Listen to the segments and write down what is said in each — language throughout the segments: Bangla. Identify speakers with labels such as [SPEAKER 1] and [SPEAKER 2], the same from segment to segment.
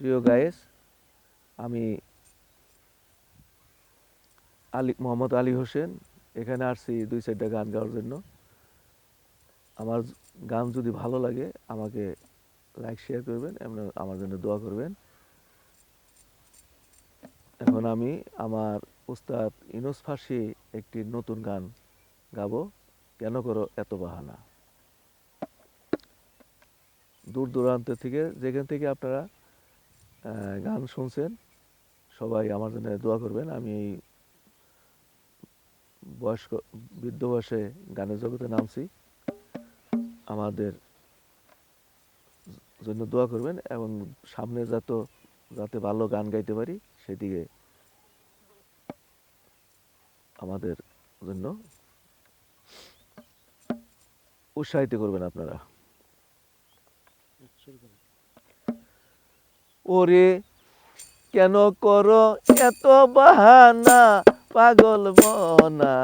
[SPEAKER 1] প্রিয় গায়েস, আমি আলী, মোহাম্মদ আলী হোসেন। এখানে আসছি দুই চারটা গান গাওয়ার জন্য। আমার গান যদি ভালো লাগে, আমাকে লাইক শেয়ার করবেন এবং আমার জন্য দোয়া করবেন। এখন আমি আমার উস্তাদ ইনোস ফার্সি একটি নতুন গান গাবো, কেন করো এত বাহানা? দূর দূরান্ত থেকে, যেখান থেকে আপনারা গান শুনছেন, সবাই আমার জন্য দোয়া করবেন। আমি এই বয়স্ক, বৃদ্ধ বয়সে গানের জগতে নামছি। আমাদের জন্য দোয়া করবেন এবং সামনে যত, যাতে ভালো গান গাইতে পারি, সেদিকে আমাদের জন্য উৎসাহিত করবেন আপনারা। ওরে, কেন করো এত বাহানা? পাগল মনা,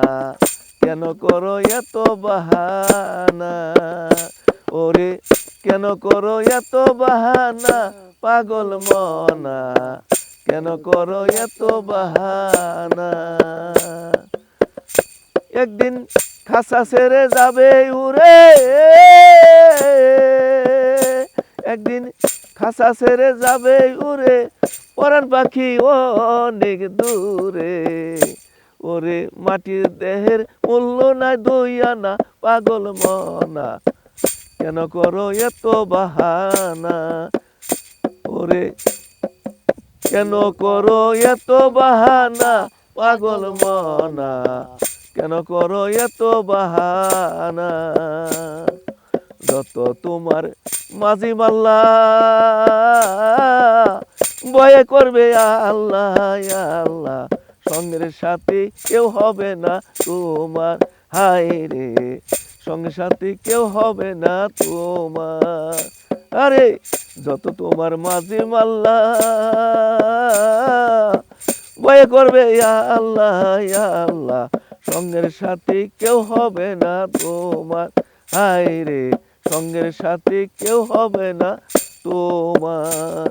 [SPEAKER 1] কেন করো এত বাহানা? ওরে, কেন করো এত বাহানা? পাগল মনা, কেন করো এত বাহানা? একদিন খাসা ছেড়ে যাবে উড়ে। একদিন খাসা ছেড়ে যাবে উড়ে, পরাণ পাখি অনেক দূরে। ওরে মাটির দেহের মূল্য নাই আনা, পাগল মনা, কেন করো এত বাহানা? ওরে কেন করো এত বাহানা, পাগল মনা, কেন করো এত বাহানা? যত তোমার মাঝি মাল্লা বয়ে করবে আল্লাহ আল্লাহ। সঙ্গের সাথে কেউ হবে না তোমার, হায় রে। সঙ্গের সাথে কেউ হবে না তোমার। আরে, যত তোমার মাঝি মাল্লা বয়ে করবে আল্লাহ আল্লাহ। সঙ্গের সাথে কেউ হবে না তোমার, হায় রে। সঙ্গের সাথে কেউ হবে না তোমার।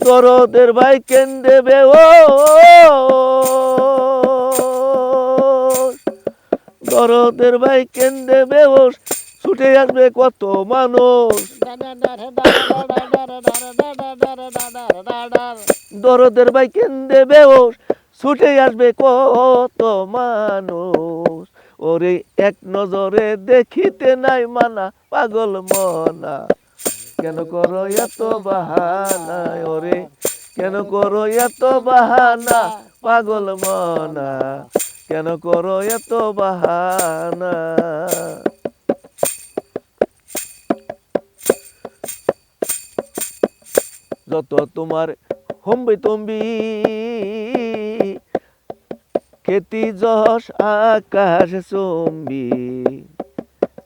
[SPEAKER 1] দরদের ভাই কেন দেবে ও? দরদের ভাই কেন দেবে ও? ছুটে আসবে কত মানুষ। দরদের ভাই কেন দেবে ও? ছুটে আসবে কত মানুষ। ওরে এক নজরে দেখিতে নাই মানা, পাগল মনা। কেন করো এত বাহানা ওরে? কেন করো এত বাহানা, পাগল মনা। কেন করো এত বাহানা? যত তোমার হম্বি তম্বি খেতি যশ আকাশ চম্বি।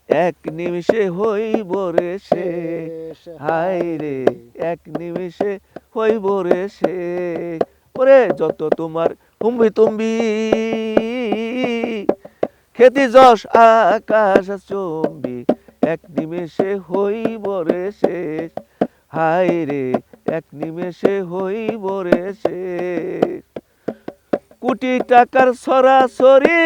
[SPEAKER 1] এক নিমিষে হইব রে সে। হাই রে এক নিমিষে হইব রে সে। ওরে যত তোমার হুম্বি তুম্বি। খেতি যশ আকাশ চম্বি এক নিমেষে হইব রে শেষ হাই রে এক নিমেষে হইব রে শেষ কোটি টাকার সরাসরি।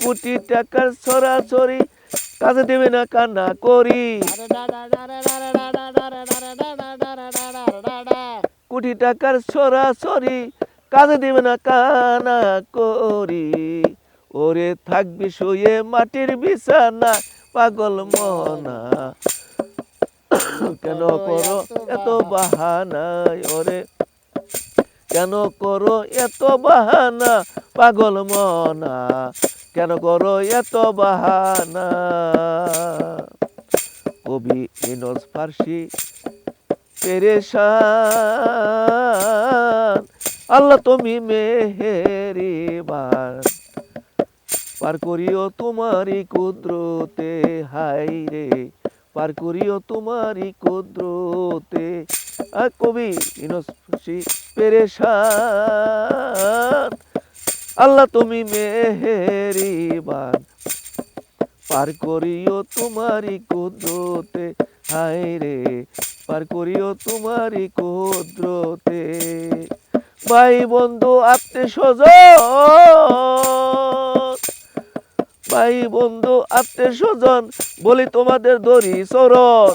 [SPEAKER 1] কোটি টাকার সরাসরি কাজে দেবে না কান্না করি। কোটি টাকার সরাসরি কাজে দেবে না কানা করি। ওরে থাকবি শুয়ে মাটির বিছানা, পাগল মনা। কেন করো এত বাহানা ওরে, কেন করো এত বাহানা? পাগল মনা, কেন করো এত বাহানা? কবি ইনোজ ফার্সি, পেরেশান। আল্লাহ তুমি মেহেরিবান পার করিও তোমারই কুদ্রতে হাই রে পার করিও তোমারই কুদ্রতে। কবি ইনসি পেরেশান। আল্লাহ তুমি মেহেরিবান। পার করিও তোমারই কুদরতে। হায় রে, পার করিও তোমারই কুদরতে। ভাই বন্ধু, আত্মীয় স্বজন! ভাই, বন্ধু, আত্মীয় স্বজন, বলি তোমাদের দড়ি চরণ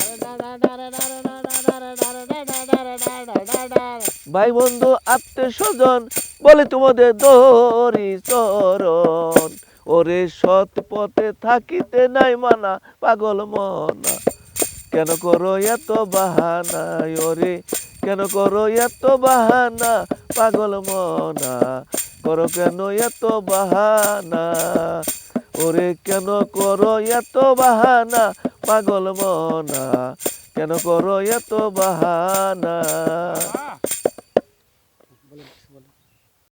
[SPEAKER 1] ভাই, বন্ধু, আত্মীয় স্বজন, বলে তোমাদের দড়ি চরণ ওরে সৎ পথে থাকিতে নাই মানা, পাগল মনা। কেন করো এত বাহানা, ওরে? কেন করো এত বাহানা, পাগল মনা? করো কেন এত বাহানা? ওরে কেন করো এত বাহানা? পাগল মনা কেন করো এত বাহানা?